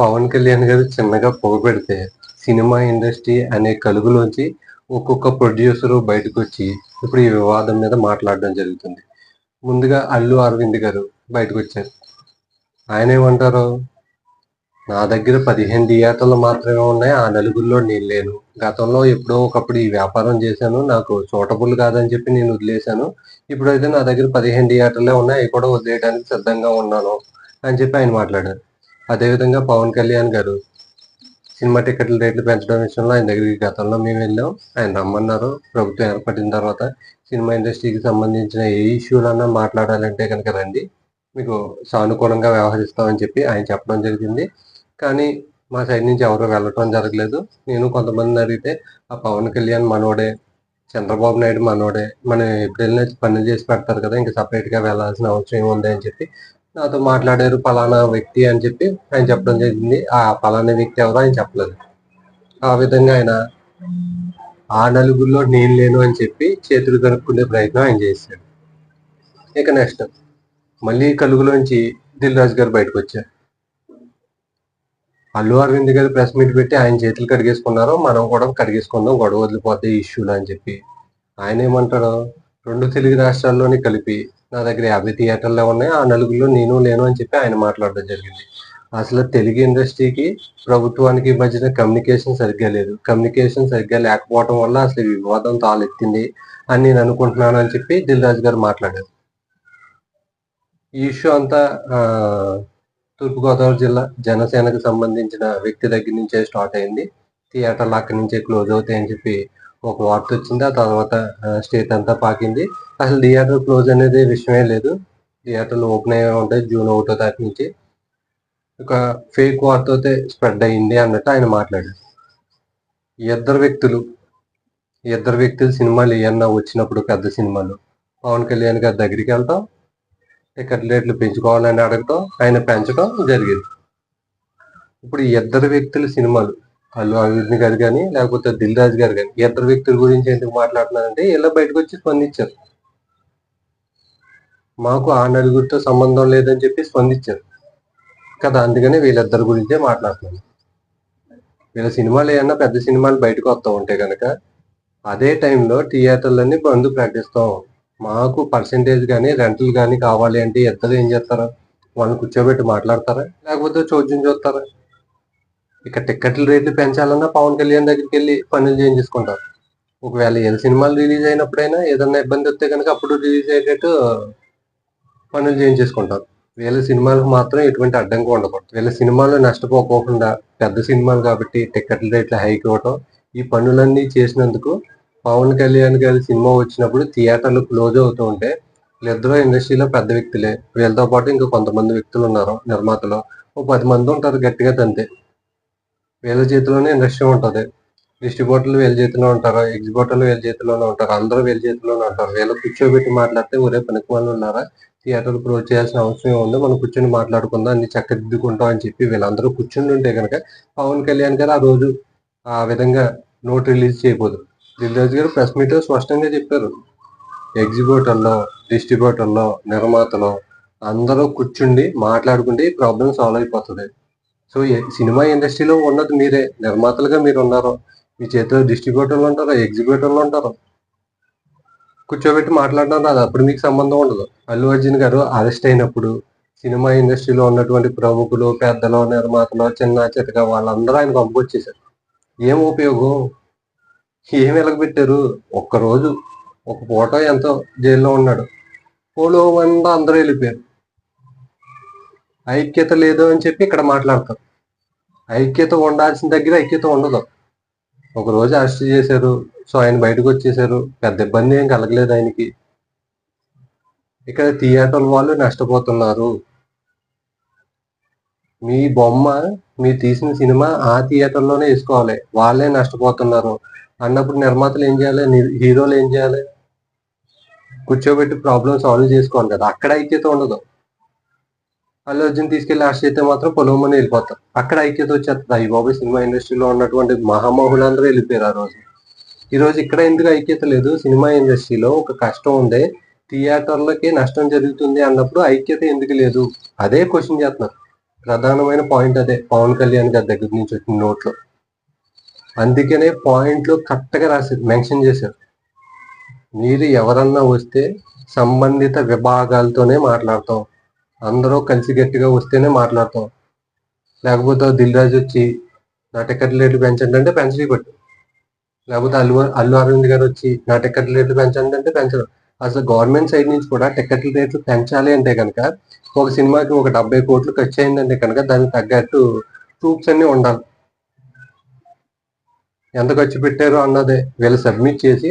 పవన్ కళ్యాణ్ గారు చిన్నగా పొగ పెడితే సినిమా ఇండస్ట్రీ అనే కలుగులోంచి ఒక్కొక్క ప్రొడ్యూసరు బయటకు వచ్చి ఇప్పుడు ఈ వివాదం మీద మాట్లాడడం జరుగుతుంది. ముందుగా అల్లు అరవింద్ గారు బయటకు వచ్చారు ఆయన ఏమంటారు నా దగ్గర పదిహేను థియేటర్లు మాత్రమే ఉన్నాయి ఆ నలుగురిలో నేను లేను. గతంలో ఎప్పుడో ఒకప్పుడు ఈ వ్యాపారం చేశాను నాకు సూటబుల్ కాదని చెప్పి నేను వదిలేశాను. ఇప్పుడైతే నా దగ్గర పదిహేను థియేటర్లే ఉన్నాయి అవి కూడా వదిలేయడానికి సిద్ధంగా ఉన్నాను అని చెప్పి ఆయన మాట్లాడారు. అదేవిధంగా పవన్ కళ్యాణ్ గారు సినిమా టికెట్ల రేట్లు పెంచడం విషయంలో ఆయన దగ్గరికి గతంలో మేము వెళ్ళాం. ఆయన రమ్మన్నారు. ప్రభుత్వం ఏర్పడిన తర్వాత సినిమా ఇండస్ట్రీకి సంబంధించిన ఏ ఇష్యూలన్నా మాట్లాడాలంటే కనుక రండి. మీకు సానుకూలంగా వ్యవహరిస్తామని చెప్పి ఆయన చెప్పడం జరిగింది. కానీ మా సైడ్ నుంచి ఎవరు వెళ్ళటం జరగలేదు. నేను కొంతమందిని అడిగితే ఆ పవన్ కళ్యాణ్ మనోడే చంద్రబాబు నాయుడు మనోడే మనం ఎప్పుడైనా పనులు చేసి పెడతారు కదా ఇంకా సపరేట్గా వెళ్ళాల్సిన అవసరం ఏముంది? అని చెప్పి నాతో మాట్లాడారు పలానా వ్యక్తి అని చెప్పి ఆయన చెప్పడం జరిగింది. ఆ పలానా వ్యక్తి ఎవరో ఆయన చెప్పలేదు. ఆ విధంగా ఆయన ఆ నలుగురిలో నేను లేను అని చెప్పి చేతులు కనుక్కునే ప్రయత్నం ఆయన చేశాడు. ఇక నెక్స్ట్ మళ్ళీ కలుగులోంచి దిల్ రాజు గారు బయటకు వచ్చారు. అల్లు అరవింద్ గారు ప్రెస్ మీట్ పెట్టి ఆయన చేతులు కడిగేసుకున్నారు మనం కూడా కడిగేసుకుందాం గొడవ వదిలిపోతే ఇష్యూలు అని చెప్పి. ఆయన ఏమంటారు? రెండు తెలుగు రాష్ట్రాల్లోని కలిపి నా దగ్గర యాభై థియేటర్లే ఉన్నాయి. ఆ నలుగురిలో నేను లేను అని చెప్పి ఆయన మాట్లాడడం జరిగింది. అసలు తెలుగు ఇండస్ట్రీకి ప్రభుత్వానికి మధ్యన కమ్యూనికేషన్ సరిగ్గా లేదు. కమ్యూనికేషన్ సరిగ్గా లేకపోవడం వల్ల అసలు వివాదం తాలెత్తింది అని నేను అనుకుంటున్నాను అని చెప్పి దిల్ రాజు గారు మాట్లాడారు. ఈ ఇష్యూ అంతా తూర్పుగోదావరి జిల్లా జనసేనకు సంబంధించిన వ్యక్తి దగ్గర నుంచే స్టార్ట్ అయింది. థియేటర్లు అక్కడి నుంచే క్లోజ్ అవుతాయని చెప్పి ఒక వార్త వచ్చింది ఆ తర్వాత స్టేట్ అంతా పాకింది. అసలు థియేటర్ క్లోజ్ అనేది విషయమే లేదు. థియేటర్లు ఓపెన్ అయ్యే ఉంటాయి జూన్ ఒకటో తారీఖు నుంచి. ఒక ఫేక్ వార్తతో స్ప్రెడ్ అయ్యింది అన్నట్టు ఆయన మాట్లాడారు. ఇద్దరు వ్యక్తులు ఇద్దరు వ్యక్తులు సినిమాలు ఏమన్నా వచ్చినప్పుడు పెద్ద సినిమాలు? పవన్ కళ్యాణ్ గారి దగ్గరికి వెళ్తాం టికెట్ రేట్లు పెంచుకోవాలని అడగటం ఆయన పెంచడం జరిగింది. ఇప్పుడు ఇద్దరు వ్యక్తుల సినిమాలు అల్లు అరవింద్ గారు కానీ లేకపోతే దిల్ రాజు గారు కానీ ఇద్దరు వ్యక్తుల గురించి ఎందుకు మాట్లాడుతున్నారంటే ఇలా బయటకు వచ్చి స్పందించారు. మాకు ఆ నలుగురితో సంబంధం లేదని చెప్పి స్పందించారు. కదా అందుకనే వీళ్ళిద్దరి గురించే మాట్లాడుతున్నాను వీళ్ళ సినిమాలు ఏమన్నా పెద్ద సినిమాలు బయటకు వస్తూ ఉంటే కనుక అదే టైంలో థియేటర్లన్నీ బంద్ ప్రకటిస్తాం మాకు పర్సంటేజ్ కానీ రెంట్లు కానీ కావాలి అంటే ఇద్దరు ఏం చేస్తారా? వాళ్ళని కూర్చోబెట్టి మాట్లాడతారా? లేకపోతే చోద్యం చూస్తారా? ఇక టికెట్ల రేట్లు పెంచాలన్నా పవన్ కళ్యాణ్ దగ్గరికి వెళ్ళి పనులు చేయించుకుంటారు ఒకవేళ ఏ సినిమాలు రిలీజ్ అయినప్పుడైనా ఏదన్నా ఇబ్బంది వస్తే కనుక అప్పుడు రిలీజ్ అయ్యేటట్టు పనులు చేయించేసుకుంటారు. వీళ్ళ సినిమాలకు మాత్రం ఎటువంటి అడ్డంకి ఉండకూడదు. వీళ్ళ సినిమాలు నష్టపోకోకుండా పెద్ద సినిమాలు కాబట్టి టికెట్ల రేట్లు హైక్ ఇవ్వటం ఈ పనులన్నీ చేసినందుకు పవన్ కళ్యాణ్ గారి సినిమా వచ్చినప్పుడు థియేటర్లు క్లోజ్ అవుతూ ఉంటే వీళ్ళిద్దరూ ఇండస్ట్రీలో పెద్ద వ్యక్తులే. వీళ్ళతో పాటు ఇంకా కొంతమంది వ్యక్తులు ఉన్నారు నిర్మాతలు. ఓ పది మంది ఉంటారు గట్టిగా తంతే వీళ్ళ చేతిలోనే ఇండస్ట్రీ ఉంటుంది. డిస్ట్రిబ్యూటర్లు వీళ్ళ చేతిలో ఉంటారు? ఎగ్జిబ్యూటర్లు వీళ్ళ చేతిలోనే ఉంటారు? అందరూ వీళ్ళ చేతిలోనే ఉంటారు. వీళ్ళు కూర్చోబెట్టి మాట్లాడితే ఒరే పనికి వాళ్ళు ఉన్నారా థియేటర్ క్లోజ్ చేయాల్సిన అవసరం ఉంది మనం కూర్చొని మాట్లాడుకుందాం అన్ని చక్కదిద్దుకుంటాం అని చెప్పి వీళ్ళందరూ కూర్చుని ఉంటే కనుక పవన్ కళ్యాణ్ గారు ఆ రోజు ఆ విధంగా నోట్ రిలీజ్ చేయబోదు. దిల్రాజు గారు ప్రెస్ మీట్ స్పష్టంగా చెప్పారు. ఎగ్జిబ్యూటర్లో డిస్ట్రిబ్యూటర్లో నిర్మాతలో అందరూ కూర్చుండి మాట్లాడుకుంటే ఈ ప్రాబ్లం సాల్వ్ అయిపోతుంది. సో సినిమా ఇండస్ట్రీలో ఉన్నది మీరే. నిర్మాతలుగా మీరు ఉన్నారు మీ చేతిలో డిస్ట్రిబ్యూటర్లు ఉంటారు ఎగ్జిబ్యూటర్లు ఉంటారు. కూర్చోబెట్టి మాట్లాడడం రాదు. అప్పుడు మీకు సంబంధం ఉండదు. అల్లు అర్జున్ గారు అరెస్ట్ అయినప్పుడు సినిమా ఇండస్ట్రీలో ఉన్నటువంటి ప్రముఖులు పెద్దలు నిర్మాతలు చిన్న చితక వాళ్ళందరూ ఆయన పంపొచ్చేసారు ఏం ఉపయోగం? ఏం వెలగబెట్టారు? ఒక్కరోజు ఒక పూట ఎంతో జైల్లో ఉన్నాడు. పోలో అంతా అందరూ వెళ్ళిపోయారు. ఐక్యత లేదు అని చెప్పి ఇక్కడ మాట్లాడతారు ఐక్యత ఉండాల్సిన దగ్గర ఐక్యత ఉండదు. ఒక రోజు అరెస్ట్ చేశారు సో ఆయన బయటకు వచ్చేసారు పెద్ద ఇబ్బంది ఏం కలగలేదు ఆయనకి. ఇక్కడ థియేటర్ వాళ్ళు నష్టపోతున్నారు. మీ బొమ్మ మీరు తీసిన సినిమా ఆ థియేటర్లోనే వేసుకోవాలి. వాళ్ళే నష్టపోతున్నారు. అన్నప్పుడు నిర్మాతలు ఏం చేయాలి? హీరోలు ఏం చేయాలి? కూర్చోబెట్టి ప్రాబ్లం సాల్వ్ చేసుకోవాలి కదా. అక్కడ ఐక్యత ఉండదు. అల్లు అర్జున్ తీసుకెళ్ళి అరెస్ట్ అయితే మాత్రం పొలవమని వెళ్ళిపోతారు. అక్కడ ఐక్యత వచ్చేస్తుంది. అయ్యి బాబు సినిమా ఇండస్ట్రీలో ఉన్నటువంటి మహామహులందరూ వెళ్ళిపోయారు ఆ రోజు. ఈ రోజు ఇక్కడ ఎందుకు ఐక్యత లేదు? సినిమా ఇండస్ట్రీలో ఒక కష్టం ఉంది థియేటర్లకి నష్టం జరుగుతుంది అన్నప్పుడు ఐక్యత ఎందుకు లేదు? అదే క్వశ్చన్ చేస్తున్నారు. ప్రధానమైన పాయింట్ అదే పవన్ కళ్యాణ్ గారి దగ్గర నుంచి వచ్చిన నోట్లో. అందుకనే పాయింట్లు కరెక్ట్గా రాశారు మెన్షన్ చేశారు. మీరు ఎవరన్నా వస్తే సంబంధిత విభాగాలతోనే మాట్లాడతాం. అందరూ కలిసి గట్టిగా వస్తేనే మాట్లాడతాం. లేకపోతే దిల్ రాజు వచ్చి నా టికెట్ రేట్లు పెంచండి అంటే పెంచడి కొట్టు లేకపోతే అల్లు అల్లు అరవింద్ గారు వచ్చి నా టికెట్ రేట్లు పెంచండి అంటే పెంచడం. అసలు గవర్నమెంట్ సైడ్ నుంచి కూడా టికెట్ రేట్లు పెంచాలి అంటే కనుక ఒక సినిమాకి ఒక డెబ్బై కోట్లు ఖర్చు అయిందంటే కనుక దానికి తగ్గట్టు ప్రూఫ్స్ అన్ని ఉండాలి. ఎంత ఖర్చు పెట్టారో అన్నదే వీళ్ళు సబ్మిట్ చేసి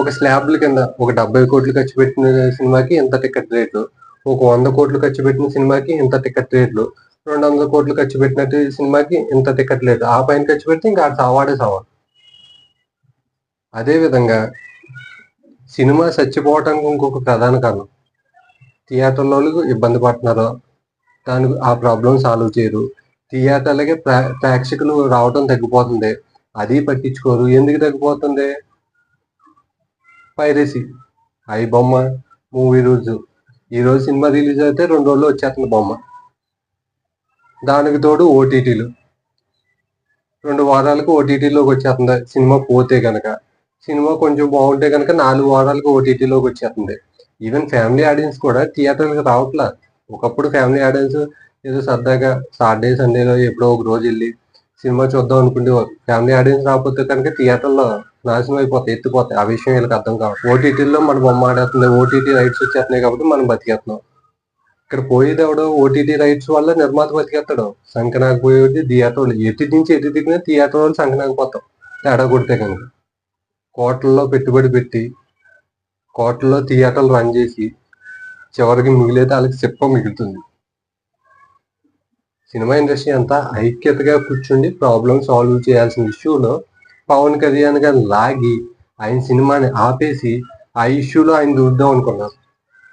ఒక స్లాబ్ల కింద ఒక డెబ్బై కోట్లు ఖర్చు పెట్టిన సినిమాకి ఇంత టికెట్ రేటు ఒక వంద కోట్లు ఖర్చు పెట్టిన సినిమాకి ఇంత టికెట్ రేట్లు? రెండు వందల కోట్లు ఖర్చు పెట్టినట్టు సినిమాకి ఇంత టికెట్ రేట్లు? ఆ పైన ఖర్చు పెడితే ఇంకా ఆడు సవాడే సవాడు అదే విధంగా సినిమా చచ్చిపోవటానికి ఇంకొక ప్రధాన కారణం. థియేటర్లో ఇబ్బంది పడుతున్నారు. దానికి ఆ ప్రాబ్లం సాల్వ్ చేయరు. థియేటర్లకి ప్రే ప్రేక్షకులు రావడం తగ్గిపోతుంది. అది పట్టించుకోరు. ఎందుకు తగ్గిపోతుంది? పైరసీ. ఐ బొమ్మ మూవీ రోజు ఈ రోజు సినిమా రిలీజ్ అయితే రెండు రోజులు వచ్చేస్తుంది బొమ్మ. దానికి తోడు ఓటీటీలు రెండు వారాలకు ఓటీటీలోకి వచ్చేస్తుంది. సినిమా పోతే కనుక సినిమా కొంచెం బాగుంటే కనుక నాలుగు వారాలకు ఓటీటీలోకి వచ్చేస్తుంది. ఈవెన్ ఫ్యామిలీ ఆడియన్స్ కూడా థియేటర్లకు రావట్లా. ఒకప్పుడు ఫ్యామిలీ ఆడియన్స్ ఏదో సరదాగా సాటర్డే సండేలో ఎప్పుడో ఒక రోజు వెళ్ళి సినిమా చూద్దాం అనుకుంటే ఫ్యామిలీ ఆడియన్స్ రాకపోతే కనుక థియేటర్లో నాశనం అయిపోతాయి ఎత్తిపోతాయి. ఆ విషయం వీళ్ళకి అర్థం కావాలి ఓటీటీలో మన బొమ్మ ఆడేస్తుంది. ఓటీటీ రైట్స్ వచ్చేస్తున్నాయి కాబట్టి మనం బతికేస్తున్నాం. ఇక్కడ పోయేది ఎవడో ఓటీటీ రైట్స్ వల్ల నిర్మాత బతికేస్తాడు. సంకనాకు పోయేది థియేటర్ వాళ్ళు ఎటు నుంచి ఎటు దిగినా థియేటర్ వాళ్ళు సంకనాకపోతాం తేడా కొడితే కనుక. కోట్లలో పెట్టుబడి పెట్టి కోట్లలో థియేటర్లు రన్ చేసి చివరికి మిగిలేదు వాళ్ళకి చెప్ప మిగులుతుంది. సినిమా ఇండస్ట్రీ అంతా ఐక్యతగా కూర్చుండి ప్రాబ్లం సాల్వ్ చేయాల్సిన ఇష్యూలో పవన్ కళ్యాణ్ గారు లాగి ఆయన సినిమాని ఆపేసి ఆ ఇష్యూలో ఆయన చూద్దాం అనుకున్నారు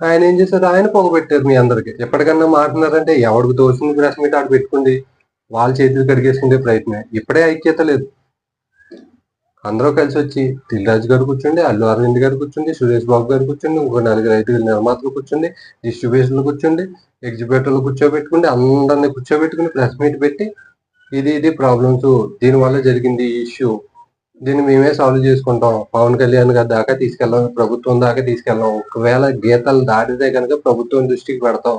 ఆయన ఏం చేశారు? ఆయన పొగబెట్టారు మీ అందరికి. ఎప్పటికన్నా మాట్లాడారంటే ఎవరికి తోచింది ప్రశ్న మీట్ ఆడు పెట్టుకుంది? వాళ్ళ చేతులు కడిగేసుకునే ప్రయత్నం ఇప్పుడే ఐక్యత లేదు. అందరూ కలిసి వచ్చి దిల్రాజు గారు కూర్చోండి అల్లు అరవింద్ గారు కూర్చోండి సురేష్ బాబు గారు కూర్చోండి ఇంకో నలుగురు ఐదుగురు నిర్మాతలు కూర్చోండి డిస్ట్రిబ్యూషన్లు కూర్చోండి ఎగ్జిబ్యూటర్లు కూర్చోబెట్టుకుని అందరిని కూర్చోబెట్టుకుని ప్రెస్ మీట్ పెట్టి ఇది ఇది ప్రాబ్లమ్స్ దీనివల్ల జరిగింది ఈ ఇష్యూ దీన్ని మేమే సాల్వ్ చేసుకుంటాం. పవన్ కళ్యాణ్ గారి దాకా తీసుకెళ్ళాం. ప్రభుత్వం దాకా తీసుకెళ్ళాం. ఒకవేళ గీతలు దాటితే కనుక ప్రభుత్వం దృష్టికి పెడతాం.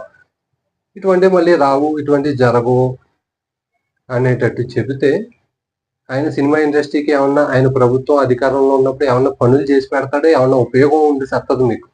ఇటువంటి మళ్ళీ రావు ఇటువంటి జరగవు అనేటట్టు చెబితే ఆయన సినిమా ఇండస్ట్రీకి ఏమన్నా ఆయన ప్రభుత్వం అధికారంలో ఉన్నప్పుడు ఏమన్నా పనులు చేసి పెడతాడో? ఏమన్నా ఉపయోగం ఉండి సత్తదు మీకు?